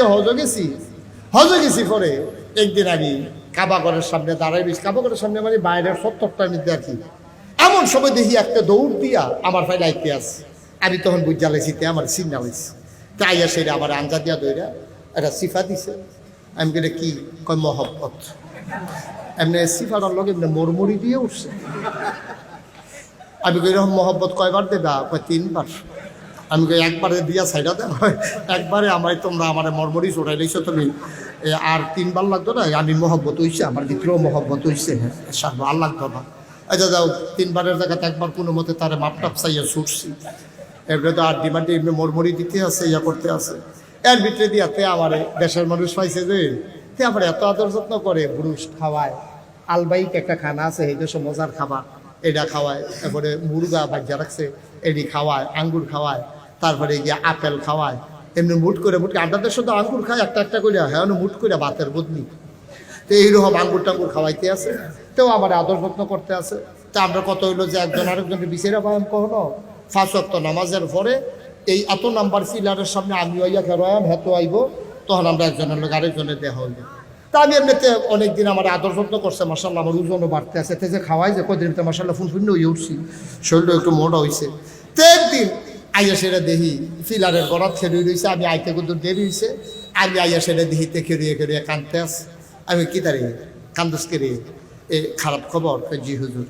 যে হজ গেছি হজ গেছি পরে একদিন আমি কাবাগরের সামনে দাঁড়াই রয়েছি কাবাগরের সামনে মানে বাইরের সত্তরটার মধ্যে আর এমন সময় দেখি একটা দৌড় দিয়া আমার ভাই লাইতে আছে। আমি তখন বুঝা লাইছি তে আমার সিগনাল হয়েছে তাই সেটা আমার আঞ্জা দিয়া দইরা একটা সিফা দিছে। আমি কেটে কি? কয়, মহব্বত। এমনি সিফাটার লগে এমনি মরমরি দিয়ে উঠছে। আমি কই এরকম মহব্বত কয়বার দেবা? কয়, তিনবার। আমি একবারে দিয়া সাইডা দেওয়া হয়। একবারে আমায় তোমরা আমার মরমরি চড়াই লইছো তুমি। আর তিনবার লাগতো না? আমি মহব্বত হইছে, আমার ভিতরেও মহব্বত হইছে। হ্যাঁ আর লাগতো না। আচ্ছা যাও, তিনবারের জায়গাতে একবার কোনো মতে তারে মাপটাপ চাইয়া ছুটছি। এবারে তো আর ডিমান্ডে এমনি মরমরি দিতে আছে, ইয়া করতে আছে। এর ভিতরে দিয়াতে আমার দেশের মানুষ পাইছে যে, তে আবার এত আদর যত্ন করে, ব্রুশ খাওয়ায়। আলবাইক একটা খানা আছে, এই দেশে মজার খাবার, এটা খাওয়ায়। তারপরে মুরগা ভাজা রাখছে, এটি খাওয়ায়, আঙ্গুর খাওয়ায়। তারপরে গিয়ে আপেল খাওয়ায়। এমনি মুট করে মুট আপনাদের সাথে আঙ্গুর খায়, একটা একটা করে হ্যাঁ মুট করে বাতের বদলি তো এইরকম আঙ্গুর টাঙ্গুর খাওয়াইতে আছে। তো আমার আদর যত্ন করতে আছে। তা আমরা কত হইল যে একজন আরেকজনকে বিচারে পাইম কখনো ফাঁস অক্ত নামাজের পরে এই এত নাম্বার সিলারের সামনে আমি ওইয়া খেরোয়াম হেতো আইব, তখন আমরা একজনের লোক আরেকজনের দেহ হইবে তা আমি এমনিতে অনেকদিন আমার আদর যত্ন করছে মাসাল্লাহ আমার ওজনও বাড়তে আছে। তে যে খাওয়াই যে, কদিন তো মাসাল্লাহ ফুল হয়ে উঠছি শরীরটা একটু মোটা হয়েছে তো একদিন আইয়া সেটা দেখি ফিলারের গড়াত খেলে রয়েছে আমি আইতে কিন্তু দেরি হয়েছে আমি আইয়া সেটা দেখিতে খেরিয়ে খেরিয়ে কানতে আছে আমি কি তারি কান্দুস কেরে এ খারাপ খবর জি হুজুর।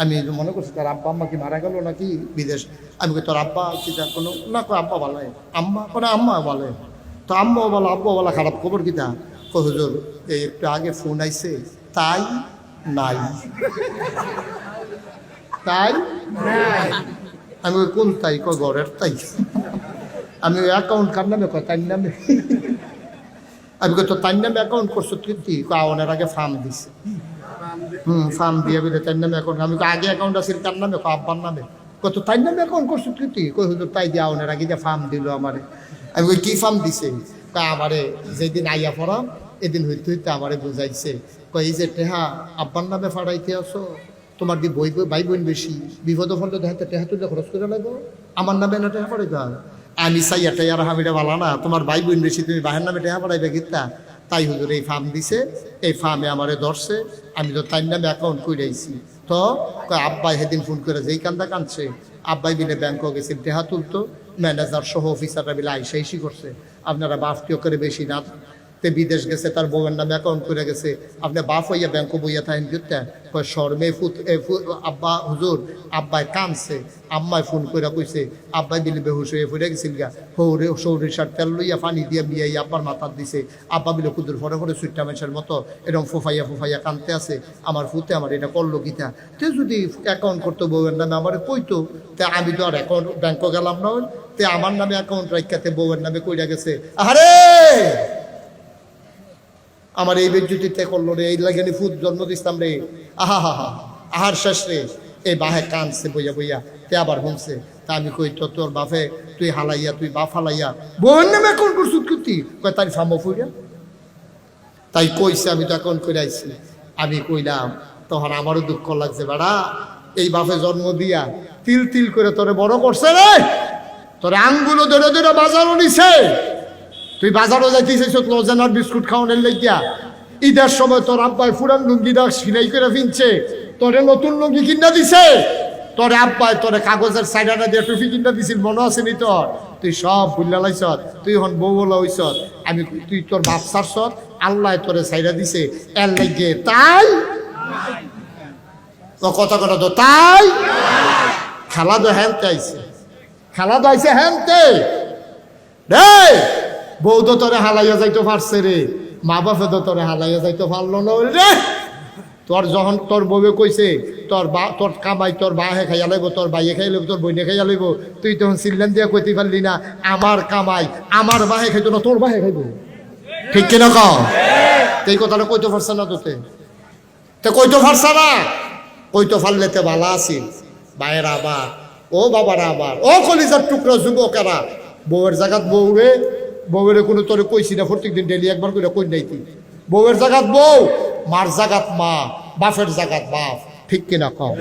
আমি মনে করছি তার আব্বা আম্মা কি মারা গেল নাকি বিদেশ? আমি তোর আব্বা কি তার কোনো, না কো আব্বা ভালো আম্মা কোনো আম্মা বলে। তো আম্মাও বলো আব্বা বলা খারাপ খবর কি তা কো হুজুর, এই একটু আগে ফোন আইছে, তাই নাই। তাই আমি কই, কোন তাই কো ঘরের তাই আমি ওই অ্যাকাউন্ট কার নামে? কয় তার নামে। আমি কই তো তার নামে অ্যাকাউন্ট করছ কীর্তি আওয়ানের আগে ফার্ম দিছে। হুম ফার্ম দিয়ে বিলে তার নামে অ্যাকাউন্ট আমি আগে অ্যাকাউন্ট আছে তার নামে? কয় আব্বার নামে। কত তার নামে অ্যাকাউন্ট করছ কীর্তি কই হুজুর তাই দিয়ে আওয়ানের আগে যে ফার্ম দিল আমারে। আমি কই কি ফার্ম দিছে? কয় আমারে যেদিন আইয়া পড়াম এদিন হইতে হইতে আমারে বুঝাইছে। কই এই যে টেহা আব্বার নামে ফাড়াইতে আসো। তোমার দি বই ভাই বোন বেশি? বিপদ ফলে দেখাতে টেহা তুলে খরচ করে লাগবো। আমার নামে না টেহা পড়ে গা আমি চাই এটা আর হামিটা ভালো না। তোমার ভাই বোন বেশি, তুমি বাহের নামে টেহা পড়াইবে গীতা তাই হুজুর এই ফার্ম দিছে। এই ফার্মে আমারে ধরছে। আমি তো তাই নামে অ্যাকাউন্ট কইরাইছি। তো আব্বাই সেদিন ফোন করে যেই কান্দা কাঁদছে, আব্বাই বিলে ব্যাংকক গেছে, টেহা তুলতো। ম্যানেজার সহ অফিসাররা বিলে আইসা ইসি করছে। আপনারা বাফটিও করে বেশি না। তে বিদেশ গেছে, তার বউয়ের নামে অ্যাকাউন্ট করে গেছে। আপনি বাপ হইয়া ব্যাংক বইয়া থাকেন কিতে কয়, শর্মে ফুত আব্বা, হুজুর, আব্বাই কানছে আম্মায় ফোন করে কইছে, আব্বাই বিলে বেহুশ হয়ে ফুটে গেছিল গা। হৌরে সৌরিশার তেল লইয়া পানি দিয়ে বিয়াই আব্বার মাথার দিছে। আব্বা বিলে কুদুর ফরে ফরে সুইট্টা মেশের মতো এরকম ফুফাইয়া ফুফাইয়া কানতে আছে। আমার ফুতে আমার এটা করল গীতা তে যদি অ্যাকাউন্ট করতো বউয়ের নামে, আমার কইতো, তে আমি তো আর অ্যাকাউন্ট ব্যাংকে গেলাম না তে আমার নামে অ্যাকাউন্ট রাখাতে বউয়ের নামে কইরা গেছে। আরে আমার এই বেজ্জুতিতে করল রে, এই লাগে ফুদ জন্ম দিতাম রে। আহা, হা হা, আহার শেষ রে। এই বাহে কানছে, বইয়া বইয়া, তে আবার শুনছে। তা আমি কই, তো তোর বাপে, তুই হালাইয়া, তুই বাপ হালাইয়া বোন নামে অ্যাকাউন্ট করছু কুতি কয়, তার ফামো ফুইয়া তাই কইছে, আমি তো করে আইছি। আমি কইলাম তখন আমারও দুঃখ লাগছে বেড়া। এই বাপে জন্ম দিয়া তিল তিল করে তোরে বড় করছে রে। তোরে আঙ্গুলো ধরে ধরে বাজারও নিছে। তুই বাজারও যাইতেছিস লজেনার বিস্কুট খাওয়ানোর লেগিয়া? ঈদের সময় তোর আব্বাই ফুরান লুঙ্গিটা সিলাই করে ফিনছে। তোরে নতুন লুঙ্গি কিনা দিছে? তোরে আব্বাই তোরে কাগজের সাইডাটা দিয়ে টুপি কিনা দিছিল, মনে আছে নি তোর? তুই সব ভুল্লা লাইছ তুই হন বউ বলা হইছ আমি তুই তোর বাপ সারছ আল্লাহ তোরে সাইডা দিছে, এর লাগে তাই? ও কথা কথা তো তাই? খেলা তো হ্যানতে আইছে। খেলা তো আইছে হ্যানতে রে! বউ তো তোরে হালাইয়া যাইতে পারছে রে। মা বাপে তো তোরে হালাইয়া যাইতে পারল না রে। তোর যখন তোর বউয়ে কইছে, তোর বা তোর কামাই তোর বাহে খাইয়া লাইব, তোর বাইয়ে খাই লইব, তোর বইনে খাইয়া লইব, তুই তখন সিল্লান দিয়া কইতে পারলি না, আমার কামাই আমার বাহে খাইতো না, তোর বাহে খাইব। ঠিক কিনা কও? এই কথাটা কইতে পারছে না তোতে। তে কইতে পারছে না? কইতে পারলে তে ভালো আছিল। বাইরা আবার, ও বাবারা আবার, ও কলিজার টুকরা যুবকেরা, বউয়ের জায়গাত বউরে বউয়ের কোনো তোরে কইছি না, প্রত্যেক দিন ডেলি একবার করে কই নাই তুই বউয়ের জাগাত বউ, মার জাগাত মা, বাপের জাগাত বাপ, ঠিক কিনা কও?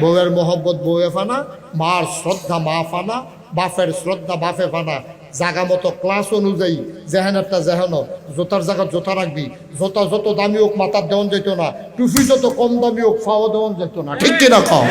বউয়ের মোহব্বত বউয়ে ফানা, মার শ্রদ্ধা মা ফানা, বাপের শ্রদ্ধা বাপে ফানা। জাগা মতো ক্লাস অনুযায়ী যেহেন একটা যেহেন, জোতার জায়গা জোতা রাখবি, জোতা যত দামি হোক মাথার দেওয়ান যেত না টুফি যত কম দামি হোক ফাওয়া দেওয়ান যেত না, ঠিক কিনা খাও